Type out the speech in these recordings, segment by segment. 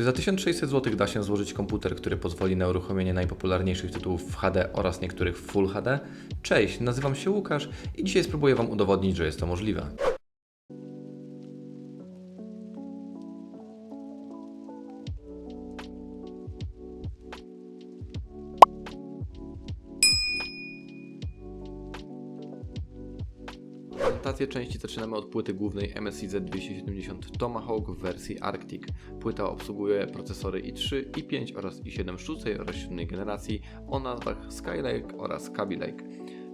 Czy za 1600 zł da się złożyć komputer, który pozwoli na uruchomienie najpopularniejszych tytułów w HD oraz niektórych w Full HD? Cześć, nazywam się Łukasz i dzisiaj spróbuję Wam udowodnić, że jest to możliwe. Prezentację części zaczynamy od płyty głównej MSI Z270 Tomahawk w wersji Arctic. Płyta obsługuje procesory i3, i5 oraz i7 szóstej oraz 7 generacji o nazwach Skylake oraz Kaby Lake.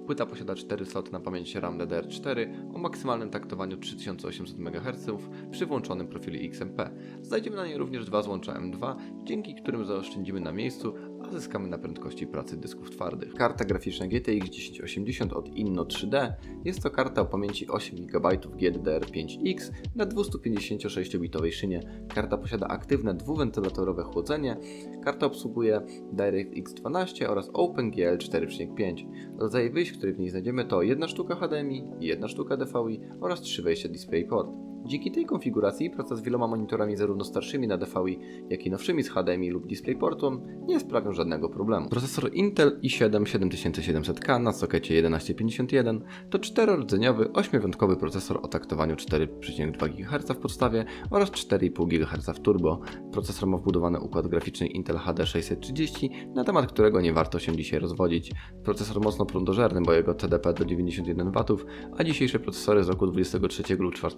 Płyta posiada 4 sloty na pamięć RAM DDR4 o maksymalnym taktowaniu 3800 MHz przy włączonym profilu XMP. Znajdziemy na niej również dwa złącza M2, dzięki którym zaoszczędzimy na miejscu, zyskamy na prędkości pracy dysków twardych. Karta graficzna GTX 1080 od Inno 3D jest to karta o pamięci 8 GB GDDR5X na 256-bitowej szynie. Karta posiada aktywne dwuwentylatorowe chłodzenie. Karta obsługuje DirectX 12 oraz OpenGL 4.5. Rodzaje wyjść, które w niej znajdziemy to jedna sztuka HDMI, jedna sztuka DVI oraz trzy wejścia DisplayPort. Dzięki tej konfiguracji praca z wieloma monitorami zarówno starszymi na DVI, jak i nowszymi z HDMI lub DisplayPortem nie sprawią żadnego problemu. Procesor Intel i7 7700K na sokecie 1151 to czterorodzeniowy, 8-jątkowy procesor o taktowaniu 4,2 GHz w podstawie oraz 4,5 GHz w turbo. Procesor ma wbudowany układ graficzny Intel HD 630, na temat którego nie warto się dzisiaj rozwodzić. Procesor mocno prądożerny, bo jego TDP do 91 W, a dzisiejsze procesory z roku 23 lub 4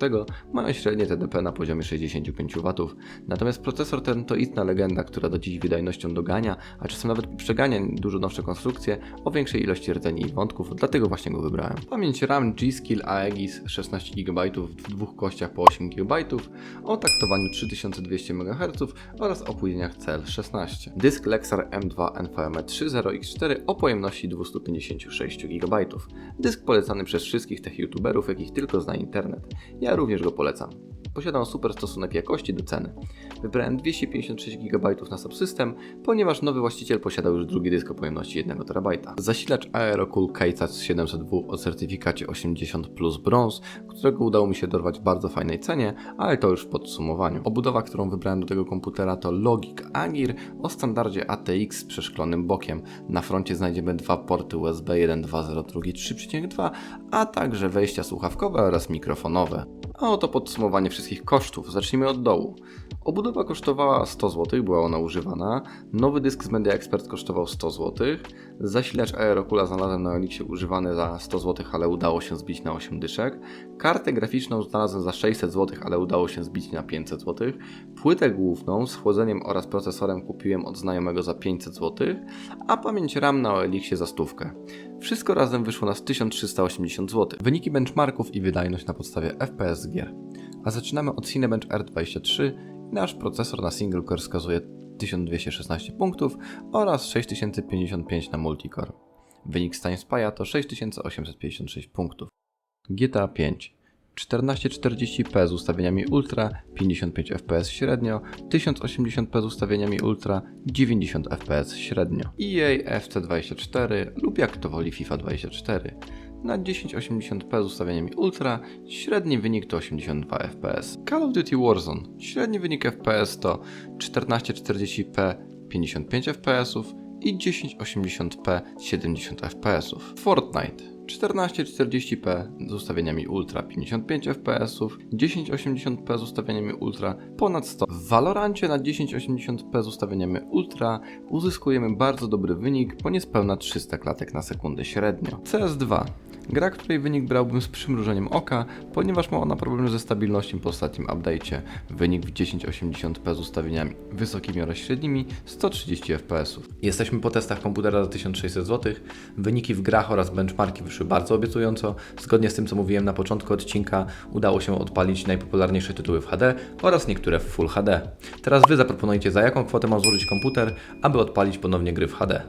mają średnie TDP na poziomie 65 W. Natomiast procesor ten to istna legenda, która do dziś wydajnością dogania, a czasem nawet przegania dużo nowsze konstrukcje o większej ilości rdzeni i wątków, dlatego właśnie go wybrałem. Pamięć RAM G-Skill Aegis 16 GB w dwóch kościach po 8 GB o taktowaniu 3200 MHz oraz opóźnieniach CL16. Dysk Lexar M2 NVMe 3.0X4 o pojemności 256 GB. Dysk polecany przez wszystkich tech youtuberów, jakich tylko zna internet. Ja również go polecam. Posiada on super stosunek jakości do ceny. Wybrałem 256 GB na subsystem, ponieważ nowy właściciel posiadał już drugi dysk o pojemności 1 TB. Zasilacz Aerocool Keitach 700W o certyfikacie 80 plus brąz, którego udało mi się dorwać w bardzo fajnej cenie, ale to już w podsumowaniu. Obudowa, którą wybrałem do tego komputera to Logic Agir o standardzie ATX z przeszklonym bokiem. Na froncie znajdziemy dwa porty USB 1.2.0, drugi 3.2, a także wejścia słuchawkowe oraz mikrofonowe. A oto podsumowanie wszystkich kosztów. Zacznijmy od dołu. Obudowa kosztowała 100 zł, była ona używana. Nowy dysk z Media Expert kosztował 100 zł. Zasilacz Aerocoola znalazłem na Elixie używany za 100 zł, ale udało się zbić na 8 dyszek. Kartę graficzną znalazłem za 600 zł, ale udało się zbić na 500 zł. Płytę główną z chłodzeniem oraz procesorem kupiłem od znajomego za 500 zł, a pamięć RAM na Elixie za stówkę. Wszystko razem wyszło nas 1380 zł. Wyniki benchmarków i wydajność na podstawie FPS gier. A zaczynamy od Cinebench R23 i nasz procesor na single core wskazuje 1216 punktów oraz 6055 na multicore. Wynik TimeSpy'a to 6856 punktów. GTA 5 1440p z ustawieniami ultra, 55 fps średnio, 1080p z ustawieniami ultra, 90 fps średnio. EA FC24 lub jak to woli FIFA 24. Na 1080p z ustawieniami ultra, średni wynik to 82 fps. Call of Duty Warzone, średni wynik fps to 1440p 55 fps i 1080p 70 fps. Fortnite 1440p z ustawieniami ultra 55 fps, 1080p z ustawieniami ultra ponad 100. W Valorancie na 1080p z ustawieniami ultra uzyskujemy bardzo dobry wynik, po niespełna 300 klatek na sekundę średnio. CS2 Gra, której wynik brałbym z przymrużeniem oka, ponieważ ma ona problemy ze stabilnością po ostatnim update'cie. Wynik w 1080p z ustawieniami wysokimi oraz średnimi 130 fps. Jesteśmy po testach komputera za 1600 zł. Wyniki w grach oraz benchmarki wyszły bardzo obiecująco. Zgodnie z tym, co mówiłem na początku odcinka, udało się odpalić najpopularniejsze tytuły w HD oraz niektóre w Full HD. Teraz Wy zaproponujcie, za jaką kwotę mam złożyć komputer, aby odpalić ponownie gry w HD.